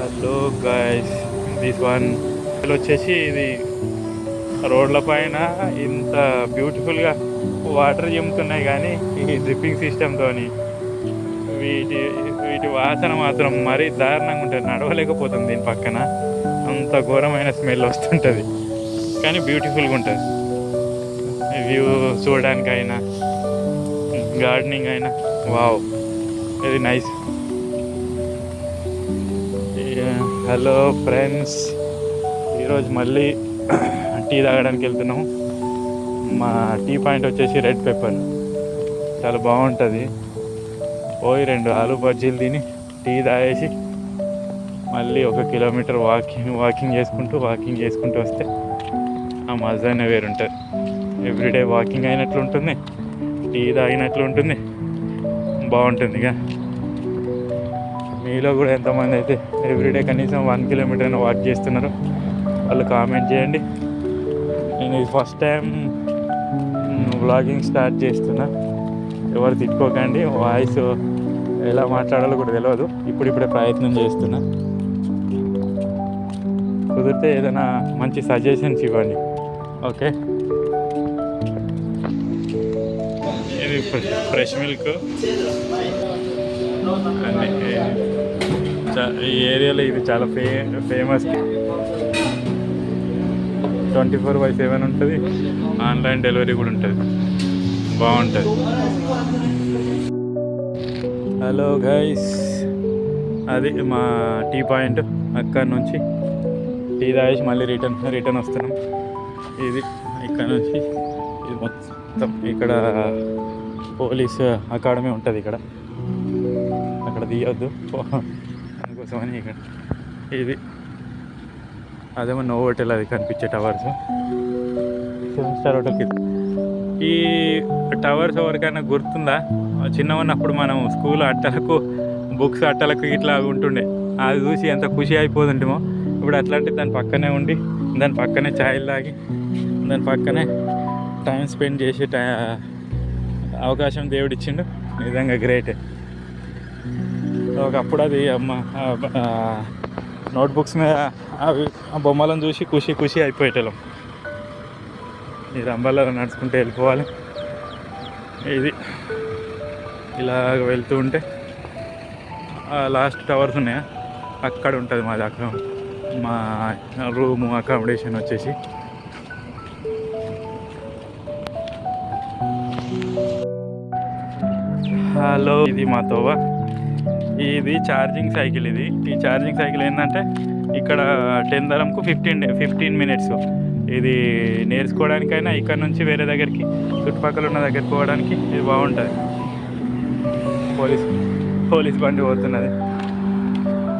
Hello guys this one వచ్చేసి ఇది రోడ్ల పైన ఇంత బ్యూటిఫుల్గా వాటర్ చెమ్ముతున్నాయి కానీ ఈ డ్రిప్పింగ్ సిస్టమ్తో వీటి వీటి వాసన మాత్రం మరీ దారుణంగా ఉంటుంది. నడవలేకపోతుంది దీని పక్కన. అంత ఘోరమైన స్మెల్ వస్తుంటుంది. కానీ బ్యూటిఫుల్గా ఉంటుంది. వ్యూ చూడడానికైనా గార్డెనింగ్ అయినా. Wow very nice hello friends. ఈరోజు మళ్ళీ టీ తాగడానికి వెళ్తున్నాం. మా టీ పాయింట్ వచ్చేసి రెడ్ పెప్పర్. చాలా బాగుంటుంది. పోయి రెండు ఆలు బజ్జీలు తిని టీ తాగేసి మళ్ళీ ఒక కిలోమీటర్ వాకింగ్ వాకింగ్ చేసుకుంటూ వాకింగ్ చేసుకుంటూ వస్తే ఆ మజానే వేరుంటుంది. ఎవ్రీడే వాకింగ్ అయినట్లు ఉంటుంది టీ తాగినట్లు ఉంటుంది. బాగుంటుంది ఇక మీలో కూడా ఎంతమంది అయితే ఎవ్రీడే కనీసం వన్ కిలోమీటర్ అయినా వాక్ చేస్తున్నారు వాళ్ళు కామెంట్ చేయండి. నేను ఇది ఫస్ట్ టైం వ్లాగింగ్ స్టార్ట్ చేస్తున్నా. ఎవరు తిట్టుకోకండి వాయిస్ ఎలా మాట్లాడాలో కూడా తెలియదు ఇప్పుడిప్పుడే ప్రయత్నం చేస్తున్నా. కుదిరితే ఏదైనా మంచి సజెషన్స్ ఇవ్వండి. ఓకే ఇది ఫ్రెష్ మిల్క్ అన్ని ఈ ఏరియాలో ఇది చాలా ఫే famous twenty four by seven ఉంటుంది. ఆన్లైన్ డెలివరీ కూడా ఉంటుంది. బాగుంటుంది. Hello guys. అది మా టీ పాయింట్ అక్కడ నుంచి. టీ తాగేసి మళ్ళీ రిటర్న్ రిటర్న్ వస్తున్నాం. ఇది ఇక్కడ నుంచి. ఇది మొత్తం ఇక్కడ పోలీస్ అకాడమీ ఉంటుంది ఇక్కడ. అక్కడ తీయొద్దు. అందుకోసమని ఇక్కడ ఇది. అదేమో నో హోటల్ అది కనిపించే టవర్స్. సెవెన్ స్టార్ హోటల్కి ఈ టవర్స్ ఎవరికైనా గుర్తుందా? చిన్న ఉన్నప్పుడు మనం స్కూల్ అట్టలకు బుక్స్ అట్టలకు ఇట్లా ఉంటుండే. అది చూసి ఎంత ఖుషి అయిపోతుంటేమో. ఇప్పుడు అట్లాంటి దాని పక్కనే ఉండి దాని పక్కనే ఛాయలు తాగి దాని పక్కనే టైం స్పెండ్ చేసే టై అవకాశం దేవుడు ఇచ్చిండు నిజంగా గ్రేట్. ఒకప్పుడు అది అమ్మ నోట్బుక్స్ మీద అవి ఆ బొమ్మలను చూసి ఖుషి ఖుషి అయిపోయేటోళ్ళం. ఈ రంబాలలో నడుచుకుంటూ వెళ్ళిపోవాలి. ఇది ఇలాగ వెళ్తూ ఉంటే లాస్ట్ టవర్స్ ఉన్నాయా? అక్కడ ఉంటుంది మాది అక్కడ. మా రూము అకామిడేషన్ వచ్చేసి. హలో ఇది మా తోవా. ఇది ఛార్జింగ్ సైకిల్ ఇది. ఈ ఛార్జింగ్ సైకిల్ ఏంటంటే ఇక్కడ టెన్ ధరంకు ఫిఫ్టీన్ ఫిఫ్టీన్ మినిట్స్ ఇది నేర్చుకోవడానికైనా ఇక్కడ నుంచి వేరే దగ్గరికి చుట్టుపక్కల ఉన్న దగ్గరికి పోవడానికి ఇది బాగుంటుంది. పోలీస్ పోలీస్ బండి పోతున్నది.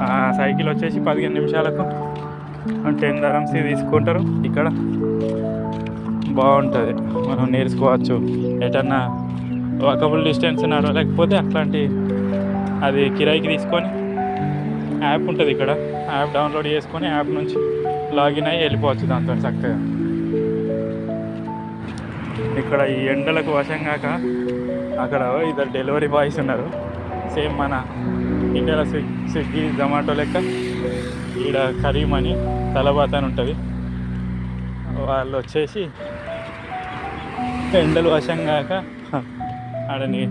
ఆ సైకిల్ వచ్చేసి పదిహేను నిమిషాలకు టెన్ ధరమ్స్ తీసుకుంటారు. ఇక్కడ బాగుంటుంది. మనం నేర్చుకోవచ్చు. ఎటన్నా వాకబుల్ డిస్టెన్స్ నడవలేకపోతే అట్లాంటి అది కిరాయికి తీసుకొని యాప్ ఉంటుంది ఇక్కడ. యాప్ డౌన్లోడ్ చేసుకొని యాప్ నుంచి లాగిన్ అయ్యి వెళ్ళిపోవచ్చు దాంతో చక్కగా. ఇక్కడ ఈ ఎండలకు వశం కాక అక్కడ ఇద్దరు డెలివరీ బాయ్స్ ఉన్నారు. సేమ్ మన ఇండియాలో స్విగ్ స్విగ్గీ జొమాటో లెక్క ఈడ కరీం అని తలబాత్ అని ఉంటుంది. వాళ్ళు వచ్చేసి ఎండలు వశం కాక ఆడని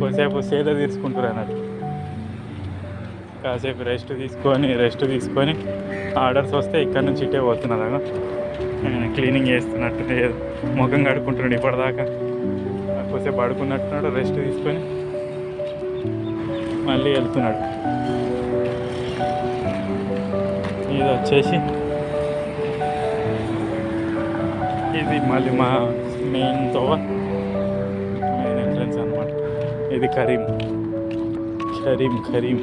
కొద్దిసేపు సేద తీర్చుకుంటారు అన్నట్టు కాసేపు రెస్ట్ తీసుకొని రెస్ట్ తీసుకొని ఆర్డర్స్ వస్తే ఇక్కడ నుంచి ఇటే పోతున్నారు క్లీనింగ్ చేస్తున్నట్టు లేదు. ముఖం కడుక్కుంటున్నాడు ఇప్పటిదాకా. కొద్దిసేపు పడుకున్నట్టున్నాడు రెస్ట్ తీసుకొని మళ్ళీ వెళ్తున్నాడు. ఇది వచ్చేసి ఇది మళ్ళీ మా మెయిన్ తోవ మెయిన్ ఎంట్రన్స్ అనమాట ఇది కరీం. కరీం కరీం.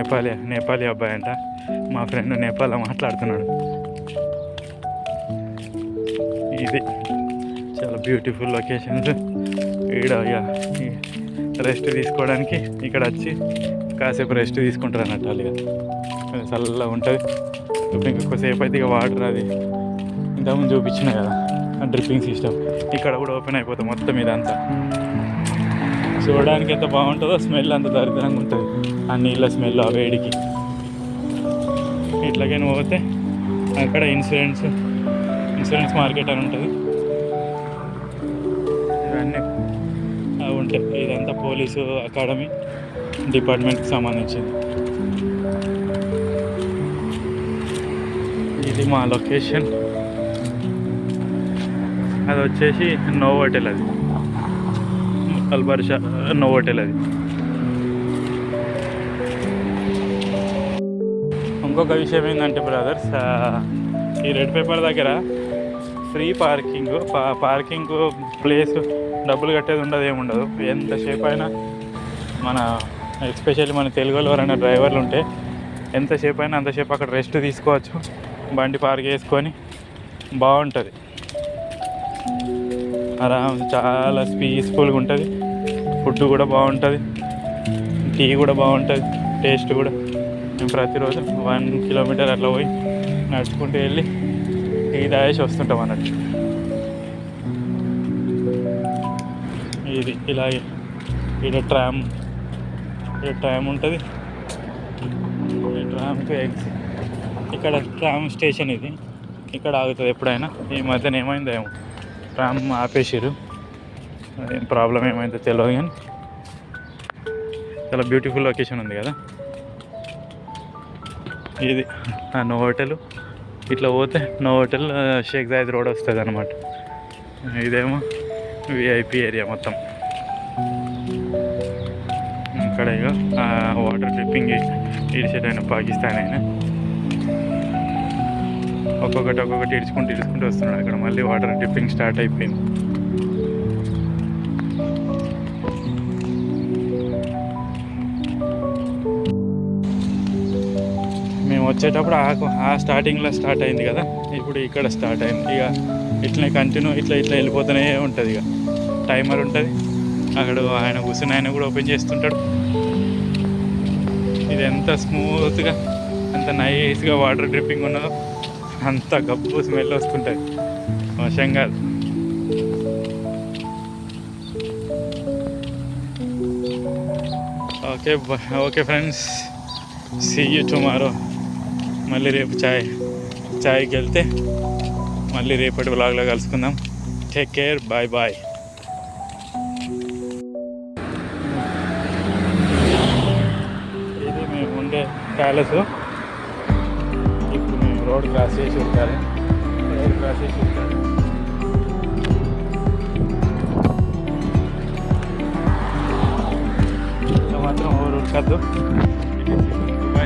నేపాలీ నేపాలీ అబ్బాయి అంట. మా ఫ్రెండ్ నేపాల్లో మాట్లాడుతున్నాడు. ఇది చాలా బ్యూటిఫుల్ లొకేషన్స్. ఈడ రెస్ట్ తీసుకోవడానికి ఇక్కడ వచ్చి కాసేపు రెస్ట్ తీసుకుంటారు అన్నట్టు వాళ్ళు ఇక. చల్లగా ఉంటుంది. ఇప్పుడు ఇంకొకసేపు అయితే ఇక వాటర్ అది ఇంతకుముందు చూపించిన కదా డ్రిప్పింగ్ సిస్టమ్. ఇక్కడ కూడా ఓపెన్ అయిపోతుంది మొత్తం ఇదంతా. చూడడానికి ఎంత బాగుంటుందో స్మెల్ అంత దరిద్రంగా ఉంటుంది. ఆ నీళ్ళ స్మెల్ ఆ వేడికి. ఇట్లాగైనా పోతే అక్కడ ఇన్సూరెన్స్ ఇన్సూరెన్స్ మార్కెట్ అని ఉంటుంది. ఇవన్నీ అవి ఉంటాయి. ఇదంతా పోలీసు అకాడమీ డిపార్ట్మెంట్కి సంబంధించింది. ఇది మా లొకేషన్. అది వచ్చేసి నో అది. అల్బర్షా నో అది. ఇంకొక విషయం ఏంటంటే బ్రదర్స్ ఈ రెడ్ పేపర్ దగ్గర ఫ్రీ పార్కింగ్ పార్కింగ్ ప్లేస్ డబ్బులు కట్టేది ఉండదు ఏముండదు ఎంతసేపు అయినా మన ఎస్పెషల్లీ మన తెలుగులో ఎవరైనా డ్రైవర్లు ఉంటే ఎంతసేపు అయినా అంతసేపు అక్కడ రెస్ట్ తీసుకోవచ్చు. బండి పార్క్ చేసుకొని బాగుంటుంది. ఆరామ్ చాలా పీస్ఫుల్గా ఉంటుంది. ఫుడ్ కూడా బాగుంటుంది. టీ కూడా బాగుంటుంది. టేస్ట్ కూడా. మేము ప్రతిరోజు వన్ కిలోమీటర్ అట్లా పోయి నడుచుకుంటూ వెళ్ళి టీ తాగేసి వస్తుంటాం అన్నట్టు. ఇది ఇలాగే. ఇక్కడ ట్రామ్ ఇక్కడ ట్రామ్ ఉంటుంది. ఈ ట్రామ్కి ఎగ్జిట్ ఇక్కడ ట్రామ్ స్టేషన్ ఇది. ఇక్కడ ఆగుతుంది ఎప్పుడైనా. ఈ మధ్యన ఏమైందో ఏమో. ట్రామ్ ఆపేసారు ఏం ప్రాబ్లం ఏమైందో తెలియదు కానీ. చాలా బ్యూటిఫుల్ లొకేషన్ ఉంది కదా. ఇది. No hotel. ఇట్లా పోతే no hotel Sheikh Zayed road వస్తుంది అనమాట ఇదేమో విఐపి ఏరియా మొత్తం. ఇక్కడ ఇక వాటర్ డ్రిప్పింగ్ ఇడిసేట్ పాకిస్తాన్ అయినా ఒక్కొక్కటి ఒక్కొక్కటి ఇడుచుకుంటూ ఇడుచుకుంటూ వస్తున్నాడు అక్కడ. మళ్ళీ వాటర్ డ్రిప్పింగ్ స్టార్ట్ అయిపోయింది. వచ్చేటప్పుడు ఆ ఆ స్టార్టింగ్లో స్టార్ట్ అయింది కదా. ఇప్పుడు ఇక్కడ స్టార్ట్ అయింది. ఇక ఇట్లనే కంటిన్యూ ఇట్లా ఇట్లా వెళ్ళిపోతూనే ఉంటుంది ఇక. టైమర్ ఉంటుంది. అక్కడ ఆయన కూర్చుని ఆయన కూడా ఓపెన్ చేస్తుంటాడు. ఇది ఎంత స్మూత్గా ఎంత నైస్గా వాటర్ డ్రిప్పింగ్ ఉన్నదో అంత గబ్బు స్మెల్ వస్తుంటుంది. వశం కాదు. Okay okay friends see you tomorrow మళ్ళీ రేపు చాయ్ చాయ్కి వెళ్తే మళ్ళీ రేపటి బ్లాగ్లో కలుసుకుందాం. టేక్ కేర్ బాయ్ బాయ్ ఇది మేము ఉండే ప్యాలెస్ ఇప్పుడు మేము రోడ్ క్రాస్ చేసి ఉంటారు రోడ్ క్రాస్ చేసి ఉంటారు ఇట్లా మాత్రం ఊరు ఉరకద్దు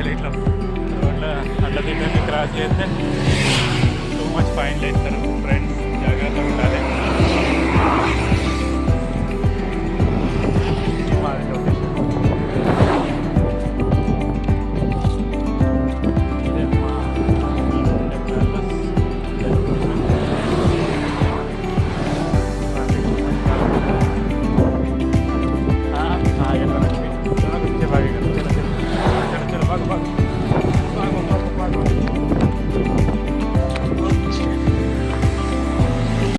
ఇట్లా రోడ్ల అట్లా తింటే క్రాస్ చేస్తే టూ మచ్ ఫైన్ వేస్తారు ఫ్రెండ్స్ జాగ్రత్తగా ఉండాలి